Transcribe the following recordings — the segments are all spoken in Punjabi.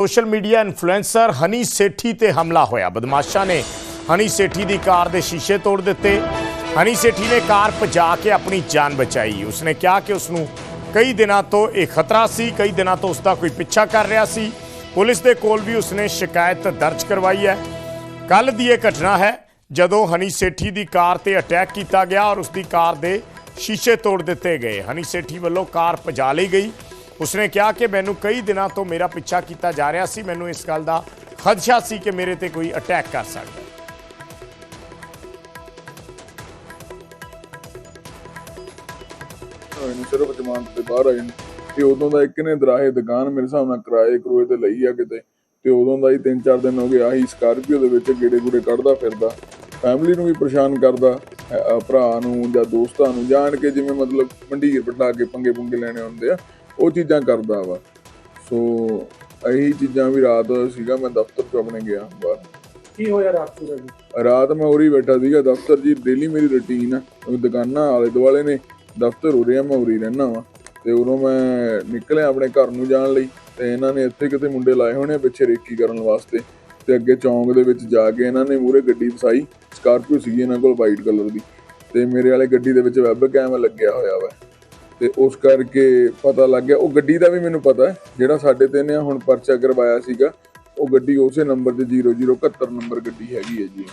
Social media influencer Honey Sethi ਤੇ ਹਮਲਾ ਹੋਇਆ। ਬਦਮਾਸ਼ਾਂ ਨੇ ਹਨੀ ਸੇਠੀ ਦੀ ਕਾਰ ਦੇ ਸ਼ੀਸ਼ੇ ਤੋੜ ਦਿੱਤੇ। ਹਨੀ ਸੇਠੀ ਨੇ ਕਾਰ ਭਜਾ ਕੇ ਆਪਣੀ ਜਾਨ ਬਚਾਈ। ਉਸਨੇ ਕਿਹਾ ਕਿ ਉਸ ਨੂੰ ਕਈ ਦਿਨਾਂ ਤੋਂ ਇਹ ਖਤਰਾ ਸੀ, ਕਈ ਦਿਨਾਂ ਤੋਂ ਉਸ ਦਾ ਕੋਈ ਪਿੱਛਾ ਕਰ ਰਿਹਾ ਸੀ। ਪੁਲਿਸ ਦੇ ਕੋਲ ਵੀ ਉਸਨੇ ਸ਼ਿਕਾਇਤ ਦਰਜ ਕਰਵਾਈ ਹੈ। ਕੱਲ ਦੀ ਇਹ ਘਟਨਾ ਹੈ, ਜਦੋਂ ਹਨੀ ਸੇਠੀ ਦੀ ਕਾਰ ਤੇ ਅਟੈਕ ਕੀਤਾ ਗਿਆ ਔਰ ਉਸ ਦੀ ਕਾਰ ਦੇ ਸ਼ੀਸ਼ੇ ਤੋੜ ਦਿੱਤੇ ਗਏ। ਹਨੀ ਸੇਠੀ ਵੱਲੋਂ ਕਾਰ ਭਜਾ ਲਈ ਗਈ। ਉਸਨੇ ਕਿਹਾ ਕਿ ਮੈਨੂੰ ਕਈ ਦਿਨਾਂ ਤੋਂ ਮੇਰਾ ਪਿੱਛਾ ਕੀਤਾ ਜਾ ਰਿਹਾ ਸੀ। ਮੈਨੂੰ ਇਸ ਗੱਲ ਦਾ ਖਦਸ਼ਾ ਸੀ ਕਿ ਮੇਰੇ ਤੇ ਕੋਈ ਅਟੈਕ ਕਰ ਸਕਦਾ ਨੇ ਸਿਰਫ ਜ਼ਮਾਨਤ ਤੇ ਬਾਹਰ ਆਏ ਨੇ ਤੇ ਉਦੋਂ ਦਾ ਇੱਕ ਨੇ ਦਰਾਹੇ ਦੁਕਾਨ ਮੇਰੇ ਹਿਸਾਬ ਨਾਲ ਕਿਰਾਏ ਕਰੋਏ ਤੇ ਲਈ ਆ ਕਿਤੇ। ਤੇ ਉਦੋਂ ਦਾ ਹੀ 3-4 ਦਿਨ ਹੋ ਗਏ, ਆਹੀ ਸਕਾਰਪੀਓ ਦੇ ਵਿੱਚ ਗੇੜੇ ਗੂੜੇ ਕੱਢਦਾ ਫਿਰਦਾ। ਫੈਮਿਲੀ ਨੂੰ ਵੀ ਪਰੇਸ਼ਾਨ ਕਰਦਾ ਭਰਾ ਨੂੰ ਜਾਂ ਦੋਸਤਾਂ ਨੂੰ, ਜਾਣ ਕੇ ਜਿਵੇਂ ਮਤਲਬ ਮੰਡੀਰ ਪਟਾ ਕੇ ਪੰਗੇ ਪੁੰਗੇ ਲੈਣੇ ਹੁੰਦੇ ਆ। ਉਹ ਚੀਜ਼ਾਂ ਕਰਦਾ ਵਾ। ਸੋ ਇਹੀ ਚੀਜ਼ਾਂ ਵੀ ਰਾਤ ਸੀਗਾ ਮੈਂ ਦਫ਼ਤਰ ਚ ਆਪਣੇ ਗਿਆ ਬਾਹਰ। ਕੀ ਹੋਇਆ ਰਾਤ ਪੂਰਾ ਜੀ ਰਾਤ ਮੈਂ ਉਰੀ ਬੈਠਾ ਸੀਗਾ ਦਫ਼ਤਰ ਜੀ ਡੇਲੀ ਮੇਰੀ ਰੁਟੀਨ ਆ। ਦੁਕਾਨਾਂ ਆਲੇ ਦੁਆਲੇ ਨੇ ਦਫ਼ਤਰ ਉਰੇ ਆ ਮੈਂ ਉਰੀ ਰਹਿਣਾ ਵਾ। ਤੇ ਉਦੋਂ ਮੈਂ ਨਿਕਲਿਆ ਆਪਣੇ ਘਰ ਨੂੰ ਜਾਣ ਲਈ ਤੇ ਇਹਨਾਂ ਨੇ ਇੱਥੇ ਕਿਤੇ ਮੁੰਡੇ ਲਾਏ ਹੋਣੇ ਪਿੱਛੇ ਰੇਕੀ ਕਰਨ ਵਾਸਤੇ। ਤੇ ਅੱਗੇ ਚੌਂਕ ਦੇ ਵਿੱਚ ਜਾ ਕੇ ਇਹਨਾਂ ਨੇ ਮੂਰੇ ਗੱਡੀ ਫਸਾਈ ਸਕਾਰਪੀਓ ਸੀਗੀ ਇਹਨਾਂ ਕੋਲ ਵਾਈਟ ਕਲਰ ਦੀ। ਤੇ ਮੇਰੇ ਵਾਲੇ ਗੱਡੀ ਦੇ ਵਿੱਚ ਵੈਬ ਕੈਮ ਲੱਗਿਆ ਹੋਇਆ ਵਾ। ਤੇ ਉਸ ਕਰਕੇ ਪਤਾ ਲੱਗ ਗਿਆ। ਉਹ ਗੱਡੀ ਦਾ ਵੀ ਮੈਨੂੰ ਪਤਾ ਹੈ ਜਿਹੜਾ ਸਾਡੇ ਤੇ ਨੇ ਹੁਣ ਪਰਚਾ ਕਰਵਾਇਆ ਸੀਗਾ ਉਹ ਗੱਡੀ ਉਸੇ ਨੰਬਰ ਤੇ 0071 ਨੰਬਰ ਗੱਡੀ ਹੈਗੀ ਹੈ ਜੀ।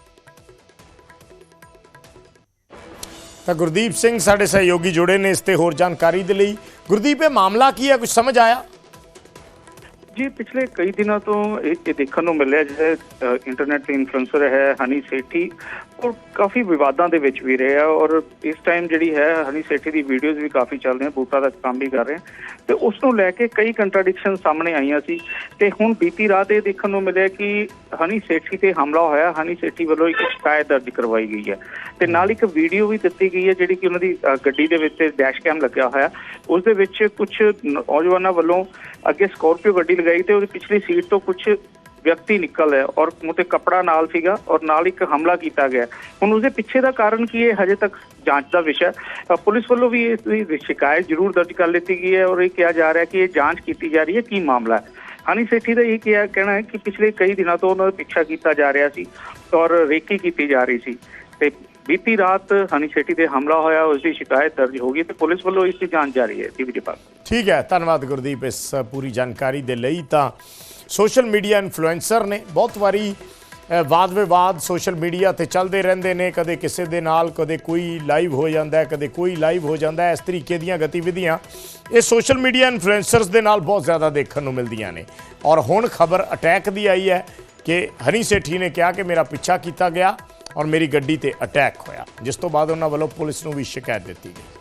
ਤਾਂ ਗੁਰਦੀਪ ਸਿੰਘ ਸਾਡੇ ਸਹਿਯੋਗੀ ਜੁੜੇ ਨੇ ਇਸ ਤੇ ਹੋਰ ਜਾਣਕਾਰੀ ਦੇ ਲਈ। ਗੁਰਦੀਪ ਇਹ ਮਾਮਲਾ ਕੀ ਹੈ? ਕੁਝ ਸਮਝ ਆਇਆ? ਜੀ ਪਿਛਲੇ ਕਈ ਦਿਨਾਂ ਤੋਂ ਇਹ ਇਹ ਦੇਖਣ ਨੂੰ ਮਿਲਿਆ ਜਿਹੜਾ ਇੰਟਰਨੈਟ ਇਨਫਲੂਐਂਸਰ ਹੈ ਹਨੀ ਸੇਠੀ ਕਾਫੀ ਵਿਵਾਦਾਂ ਦੇ ਵਿੱਚ ਵੀ ਰਿਹਾ ਔਰ ਇਸ ਟਾਈਮ ਜਿਹੜੀ ਹੈ ਹਨੀ ਸੇਠੀ ਦੀ ਵੀਡੀਓਜ਼ ਵੀ ਕਾਫੀ ਚੱਲ ਰਹੀਆਂ, ਬੂਟਾ ਦਾ ਕੰਮ ਵੀ ਕਰ ਰਹੇ ਤੇ ਉਸ ਨੂੰ ਲੈ ਕੇ ਕਈ ਕੰਟਰਡਿਕਸ਼ਨ ਸਾਹਮਣੇ ਆਈਆਂ ਸੀ ਤੇ ਹੁਣ ਬੀਤੀ ਰਾਤ ਇਹ ਦੇਖਣ ਨੂੰ ਮਿਲਿਆ ਕਿ ਹਨੀ ਸੇਠੀ ਤੇ ਹਮਲਾ ਹੋਇਆ, ਹਨੀ ਸੇਠੀ ਵੱਲੋਂ ਇੱਕ ਸ਼ਿਕਾਇਤ ਦਰਜ ਕਰਵਾਈ ਗਈ ਹੈ। ਤੇ ਨਾਲ ਇੱਕ ਵੀਡੀਓ ਵੀ ਦਿੱਤੀ ਗਈ ਹੈ ਜਿਹੜੀ ਕਿ ਉਹਨਾਂ ਦੀ ਗੱਡੀ ਦੇ ਵਿੱਚ ਡੈਸ਼ ਕੈਮ ਲੱਗਿਆ ਹੋਇਆ। ਉਸ ਦੇ ਵਿੱਚ ਕੁਝ ਨੌਜਵਾਨਾਂ ਵੱਲੋਂ ਅੱਗੇ ਸਕਾਰਪੀਓ ਗੱਡੀ ਲਗਾਈ ਤੇ ਉਹਦੀ ਪਿਛਲੀ ਸੀਟ ਤੋਂ ਕੁਝ ਵਿਅਕਤੀ ਨਿਕਲ ਹੈ ਔਰ ਮੂੰਹ ਕਪੜਾ ਨਾਲ ਸੀਗਾ ਔਰ ਨਾਲ ਇੱਕ ਹਮਲਾ ਕੀਤਾ ਗਿਆ। ਹੁਣ ਉਸਦੇ ਪਿੱਛੇ ਦਾ ਕਾਰਨ ਕੀ ਹੈ? ਹਜੇ ਤੱਕ ਜਾਂਚ ਦਾ ਵਿਸ਼ਾ ਪੁਲਿਸ ਵੱਲੋਂ ਵੀ ਇਸ ਦੀ ਸ਼ਿਕਾਇਤ ਜ਼ਰੂਰ ਦਰਜ ਕਰ ਲਿੱਤੀ ਗਈ ਹੈ ਔਰ ਇਹ ਕਿਹਾ ਜਾ ਰਿਹਾ ਕਿ ਇਹ ਜਾਂਚ ਕੀਤੀ ਜਾ ਰਹੀ ਹੈ। ਕੀ ਮਾਮਲਾ ਹੈ? ਹਨੀ ਸੇਠੀ ਦਾ ਇਹ ਕਿਹਾ ਕਹਿਣਾ ਹੈ ਕਿ ਪਿਛਲੇ ਕਈ ਦਿਨਾਂ ਤੋਂ ਉਹਨਾਂ ਦਾ ਪਿੱਛਾ ਕੀਤਾ ਜਾ ਰਿਹਾ ਸੀ ਔਰ ਰੇਕੀ ਕੀਤੀ ਜਾ ਰਹੀ ਸੀ। ਤੇ ਬੀਤੀ ਰਾਤ ਹਨੀ ਸੇਠੀ ਤੇ ਹਮਲਾ ਹੋਇਆ, ਉਸ ਦੀ ਸ਼ਿਕਾਇਤ ਦਰਜ ਹੋ ਗਈ ਤੇ ਪੁਲਿਸ ਵੱਲੋਂ ਇਸ ਦੀ ਜਾਂਚ ਜਾਰੀ ਹੈ। ਟੀਵੀ ਡਿਪਾਰਟਮੈਂਟ ਠੀਕ ਹੈ, ਧੰਨਵਾਦ ਗੁਰਦੀਪ ਇਸ ਪੂਰੀ ਜਾਣਕਾਰੀ ਦੇ ਲਈ। ਤਾਂ ਸੋਸ਼ਲ ਮੀਡੀਆ ਇਨਫਲੂਐਂਸਰ ਨੇ। ਬਹੁਤ ਵਾਰੀ ਵਾਦ ਵਿਵਾਦ ਸੋਸ਼ਲ ਮੀਡੀਆ ਤੇ ਚੱਲਦੇ ਰਹਿੰਦੇ ਨੇ। ਕਦੇ ਕਿਸੇ ਦੇ ਨਾਲ ਕਦੇ ਕੋਈ ਲਾਈਵ ਹੋ ਜਾਂਦਾ ਹੈ ਕਦੇ ਕੋਈ ਲਾਈਵ ਹੋ ਜਾਂਦਾ ਹੈ ਇਸ ਤਰੀਕੇ ਦੀਆਂ ਗਤੀਵਿਧੀਆਂ ਇਹ ਸੋਸ਼ਲ ਮੀਡੀਆ ਇਨਫਲੂਐਂਸਰਸ ਦੇ ਨਾਲ ਬਹੁਤ ਜ਼ਿਆਦਾ ਦੇਖਣ ਨੂੰ ਮਿਲਦੀਆਂ ਨੇ। ਔਰ ਹੁਣ ਖਬਰ ਅਟੈਕ ਦੀ ਆਈ ਹੈ ਕਿ ਹਨੀ ਸੇਠੀ ਨੇ ਕਿਹਾ ਕਿ ਮੇਰਾ ਪਿੱਛਾ ਕੀਤਾ ਗਿਆ ਔਰ ਮੇਰੀ ਗੱਡੀ ਤੇ ਅਟੈਕ ਹੋਇਆ। ਜਿਸ ਤੋਂ ਬਾਅਦ ਉਹਨਾਂ ਵੱਲੋਂ ਪੁਲਿਸ ਨੂੰ ਵੀ ਸ਼ਿਕਾਇਤ ਦਿੱਤੀ ਗਈ।